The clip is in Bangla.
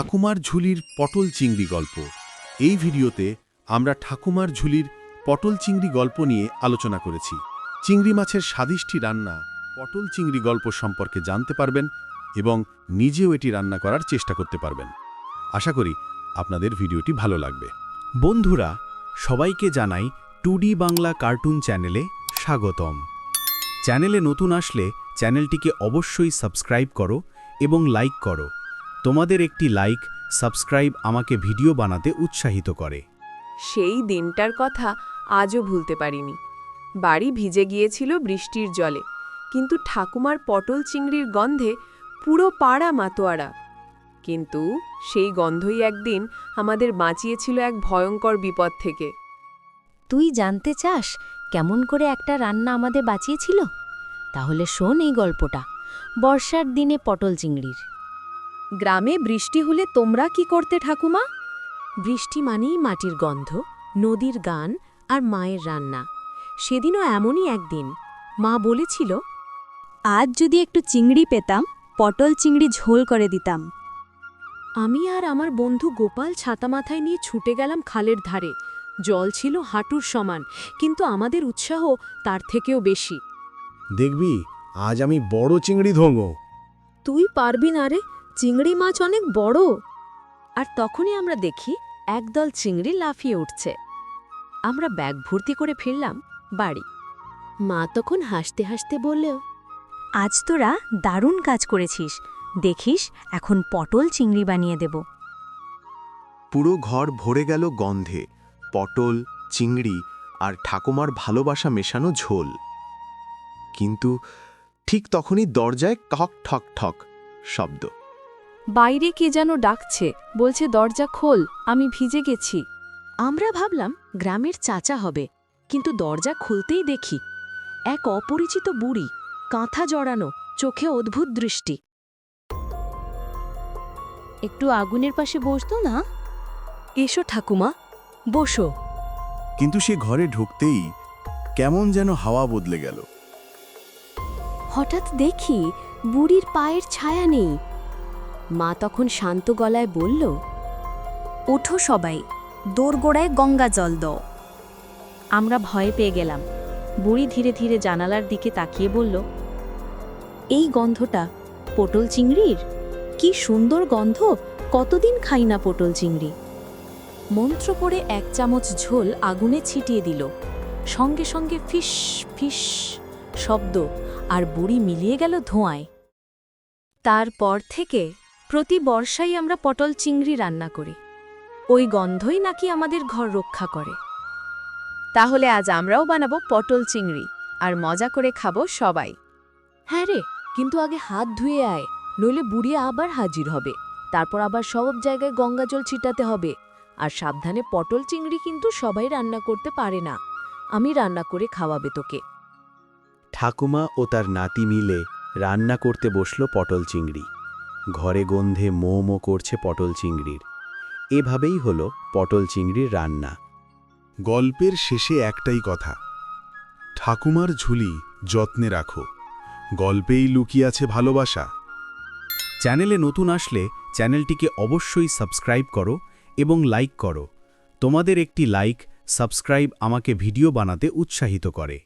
ঠাকুমার ঝুলির পটল চিংড়ি গল্প। এই ভিডিওতে আমরা ঠাকুমার ঝুলির পটল চিংড়ি গল্প নিয়ে আলোচনা করেছি। চিংড়ি মাছের স্বাদিষ্টি রান্না, পটল চিংড়ি গল্প সম্পর্কে জানতে পারবেন এবং নিজেও এটি রান্না করার চেষ্টা করতে পারবেন। আশা করি আপনাদের ভিডিওটি ভালো লাগবে। বন্ধুরা, সবাইকে জানাই টুডি বাংলা কার্টুন চ্যানেলে স্বাগতম। চ্যানেলে নতুন আসলে চ্যানেলটিকে অবশ্যই সাবস্ক্রাইব করো এবং লাইক করো। তোমাদের একটি লাইক সাবস্ক্রাইব আমাকে ভিডিও বানাতে উৎসাহিত করে। সেই দিনটার কথা আজও ভুলতে পারিনি। বাড়ি ভিজে গিয়েছিল বৃষ্টির জলে কিন্তু ঠাকুমার পটল চিংড়ির গন্ধে পুরো পাড়া মাতোয়ারা। কিন্তু সেই গন্ধই একদিন আমাদের বাঁচিয়েছিল এক ভয়ঙ্কর বিপদ থেকে। তুই জানতে চাস কেমন করে একটা রান্না আমাদের বাঁচিয়েছিল? তাহলে শোন এই গল্পটা বর্ষার দিনে পটল চিংড়ির। গ্রামে বৃষ্টি হলে তোমরা কি করতে ঠাকুমা? বৃষ্টি মানেই মাটির গন্ধ নদীর গান আর মায়ের রান্না। সেদিনও এমনই একদিন। মা বলেছিল আজ যদি একটু চিংড়ি পেতাম পটল চিংড়ি ঝোল করে দিতাম। আমি আর আমার বন্ধু গোপাল ছাতা মাথায় নিয়ে ছুটে গেলাম খালের ধারে। জল ছিল হাঁটুর সমান কিন্তু আমাদের উৎসাহ তার থেকেও বেশি। দেখবি আজ আমি বড় চিংড়ি ধোঙো তুই পারবি না রে চিংড়ি মাছ অনেক বড়। আর তখনই আমরা দেখি একদল চিংড়ি লাফিয়ে উঠছে। আমরা ব্যাগ ভর্তি করে ফিরলাম বাড়ি। মা তখন হাসতে হাসতে বললেও আজ তোরা দারুণ কাজ করেছিস। দেখিস, এখন পটল চিংড়ি বানিয়ে দেব। পুরো ঘর ভরে গেল গন্ধে। পটল, চিংড়ি আর ঠাকুমার ভালোবাসা মেশানো ঝোল। কিন্তু ঠিক তখনই দরজায় ঠক ঠক ঠক শব্দ। বাইরে কে যেন ডাকছে বলছে দরজা খোল আমি ভিজে গেছি। আমরা ভাবলাম গ্রামের চাচা হবে কিন্তু দরজা খুলতেই দেখি এক অপরিচিত বুড়ি কাঁথা জড়ানো চোখে অদ্ভুত দৃষ্টি। একটু আগুনের পাশে বসতো না? এসো ঠাকুমা বসো। কিন্তু সে ঘরে ঢুকতেই কেমন যেন হাওয়া বদলে গেল। হঠাৎ দেখি বুড়ির পায়ের ছায়া নেই মা তখন শান্ত গলায় বলল ওঠো সবাই, দোরগোড়ায় গঙ্গা জল দাও। আমরা ভয় পেয়ে গেলাম। বুড়ি ধীরে ধীরে জানালার দিকে তাকিয়ে বলল, এই গন্ধটা পটল চিংড়ির? কি সুন্দর গন্ধ, কতদিন খাই না পটল চিংড়ি? মন্ত্র পড়ে এক চামচ ঝোল আগুনে ছিটিয়ে দিল। সঙ্গে সঙ্গে ফিস ফিস শব্দ আর বুড়ি মিলিয়ে গেল ধোঁয়ায়। তারপর থেকে প্রতি বর্ষায় আমরা পটল চিংড়ি রান্না করি। ওই গন্ধই নাকি আমাদের ঘর রক্ষা করে। তাহলে আজ আমরাও বানাবো পটল চিংড়ি, আর মজা করে খাব সবাই। হ্যাঁ রে, কিন্তু আগে হাত ধুয়ে আয়, নইলে বুড়ি আবার হাজির হবে। তারপর আবার সব জায়গায় গঙ্গাজল ছিটাতে হবে। আর সাবধানে পটল চিংড়ি কিন্তু সবাই রান্না করতে পারে না। আমি রান্না করে খাওয়াবে তোকে। ঠাকুমা ও তার নাতি মিলে রান্না করতে বসল পটল চিংড়ি। ঘরে গন্ধে মো মো করছে পটল চিংড়ির। এভাবেই হলো পটল চিংড়ির রান্না। গল্পের শেষে একটাই কথা। ঠাকুমার ঝুলি যত্নে রাখো। গল্পেই লুকিয়ে আছে ভালোবাসা। চ্যানেলে নতুন আসলে চ্যানেলটিকে অবশ্যই সাবস্ক্রাইব করো এবং লাইক করো। তোমাদের একটি লাইক, সাবস্ক্রাইব আমাকে ভিডিও বানাতে উৎসাহিত করে।